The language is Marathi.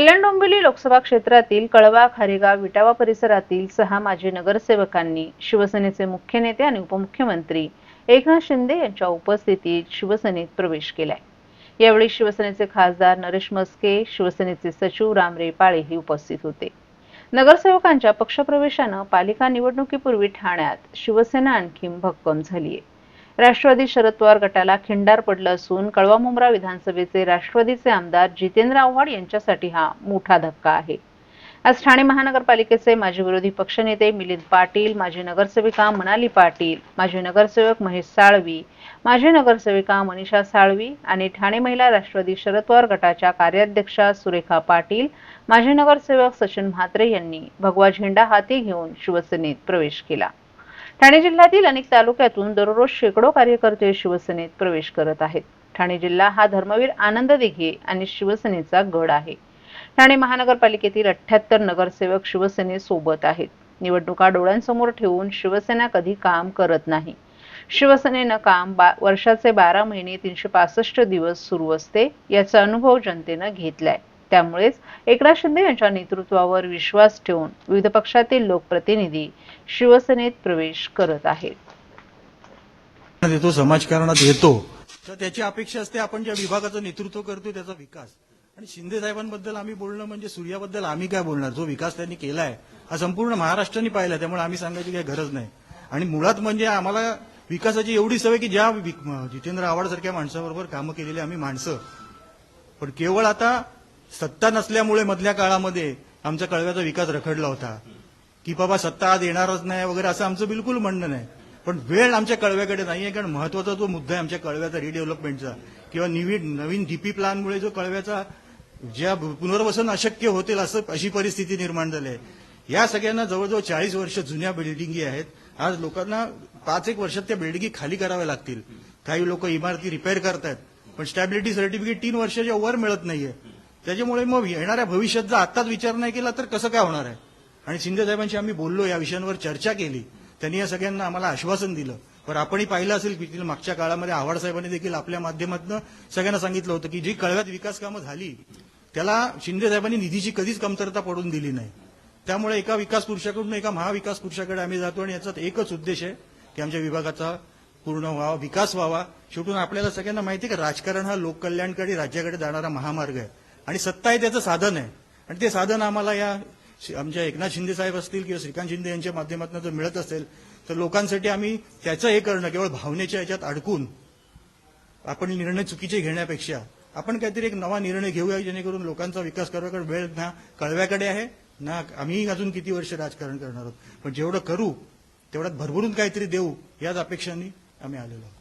कल्याण डोंबिवली लोकसभा क्षेत्रातील कळवा खारेगाव विटावा परिसरातील सहा माजी नगरसेवकांनी शिवसेनेचे मुख्य नेते आणि उपमुख्यमंत्री एकनाथ शिंदे यांच्या उपस्थितीत शिवसेनेत प्रवेश केलाय. यावेळी शिवसेनेचे खासदार नरेश मस्के शिवसेनेचे सचिव राम रेपाळे हे उपस्थित होते. नगरसेवकांच्या पक्षप्रवेशानं पालिका निवडणुकीपूर्वी ठाण्यात शिवसेना आणखी भक्कम झालीय. राष्ट्रवादी शरद पवार गटाला खिंडार पडलं असून कळवा मुंब्रा विधानसभेचे राष्ट्रवादीचे आमदार जितेंद्र आव्हाड यांच्यासाठी हा मोठा धक्का आहे. आज ठाणे महानगरपालिकेचे माजी विरोधी पक्षनेते मिलिंद पाटील माजी नगरसेविका मनाली पाटील माजी नगरसेवक महेश साळवी माजी नगरसेविका मनीषा साळवी आणि ठाणे महिला राष्ट्रवादी शरद पवार गटाच्या कार्याध्यक्षा सुरेखा पाटील माजी नगरसेवक सचिन म्हात्रे यांनी भगवा झेंडा हाती घेऊन शिवसेनेत प्रवेश केला. ठाणे जिल्ह्यातील अनेक तालुक्यातून दररोज शेकडो कार्यकर्ते शिवसेनेत प्रवेश करत आहेत. ठाणे जिल्हा हा धर्मवीर आनंद दिघे आणि शिवसेनेचा गड आहे. ठाणे महानगरपालिकेतील अठ्याहत्तर नगरसेवक शिवसेनेसोबत आहेत. निवडणुका डोळ्यांसमोर ठेवून शिवसेना कधी काम करत नाही. शिवसेनेनं काम बा वर्षाचे बारा महिने तीनशे पासष्ट दिवस सुरू असते याचा अनुभव जनतेनं घेतलाय. त्यामुळेच एकनाथ शिंदे यांच्या नेतृत्वावर विश्वास ठेवून विविध पक्षातील लोकप्रतिनिधी शिवसेनेत प्रवेश करत आहेत. देतो समाजकारणात येतो. तर त्याची अपेक्षा असते आपण ज्या विभागाचं नेतृत्व करतोय त्याचा विकास. आणि शिंदे साहेबांबद्दल आम्ही बोलणं म्हणजे सूर्याबद्दल आम्ही काय बोलणार? जो विकास त्यांनी केलाय हा संपूर्ण महाराष्ट्राने पाहिला त्यामुळे आम्ही सांगायची काही गरज नाही. आणि मुळात म्हणजे आम्हाला विकासाची एवढी सवय की ज्या जितेंद्र आव्हाड सारख्या माणसाबरोबर कामं केलेली आम्ही माणसं. पण केवळ आता सत्ता नसल्यामुळे मधल्या काळामध्ये आमच्या कळव्याचा विकास रखडला होता. की बाबा सत्ता आज येणारच नाही वगैरे असं आमचं बिलकुल म्हणणं नाही. पण वेळ आमच्या कळव्याकडे नाही आहे कारण महत्त्वाचा जो मुद्दा आहे आमच्या कळव्याचा रिडेव्हलपमेंटचा किंवा नवीन नवीन डीपी प्लॅनमुळे जो कळव्याचा ज्या पुनर्वसन अशक्य होतील असं अशी परिस्थिती निर्माण झाली आहे. या सगळ्यांना जवळजवळ चाळीस वर्ष जुन्या बिल्डिंगी आहेत. आज लोकांना पाच एक वर्षात त्या बिल्डिंगी खाली कराव्या लागतील. काही लोक इमारती रिपेअर करतायत. पण स्टॅबिलिटी सर्टिफिकेट तीन वर्षाच्या वर मिळत नाहीये. त्याच्यामुळे मग येणाऱ्या भविष्यात जर आत्ताच विचार नाही केला तर कसं काय होणार आहे? आणि शिंदे साहेबांशी आम्ही बोललो या विषयांवर चर्चा केली. त्यांनी या सगळ्यांना आम्हाला आश्वासन दिलं. पण आपणही पाहिलं असेल की मागच्या काळामध्ये आव्हाड साहेबांनी देखील आपल्या माध्यमातून सगळ्यांना सांगितलं होतं की जी कळव्यात विकास कामं झाली त्याला शिंदे साहेबांनी निधीची कधीच कमतरता पडून दिली नाही. त्यामुळे एका विकास पुरुषाकडून एका महाविकास पुरुषाकडे आम्ही जातो आणि याचा एकच उद्देश आहे की आमच्या विभागाचा पूर्ण व्हावा विकास व्हावा. शेवटून आपल्याला सगळ्यांना माहिती आहे का राजकारण हा लोककल्याणकडे राज्याकडे जाणारा महामार्ग आहे. आणि सत्ता हे त्याचं साधन आहे. आणि ते साधन आम्हाला या शि- आमच्या एकनाथ शिंदे साहेब असतील किंवा श्रीकांत शिंदे यांच्या माध्यमातून जर मिळत असेल तर लोकांसाठी आम्ही त्याचं हे करणं केवळ भावनेच्या याच्यात अडकून आपण निर्णय चुकीचे घेण्यापेक्षा आपण काहीतरी एक नवा निर्णय घेऊया जेणेकरून लोकांचा विकास करण्याकडे वेळ ना कळव्याकडे आहे ना आम्ही अजून किती वर्ष राजकारण करणार आहोत. पण जेवढं करू तेवढ्यात भरभरून काहीतरी देऊ याच अपेक्षांनी आम्ही आलेलो आहोत.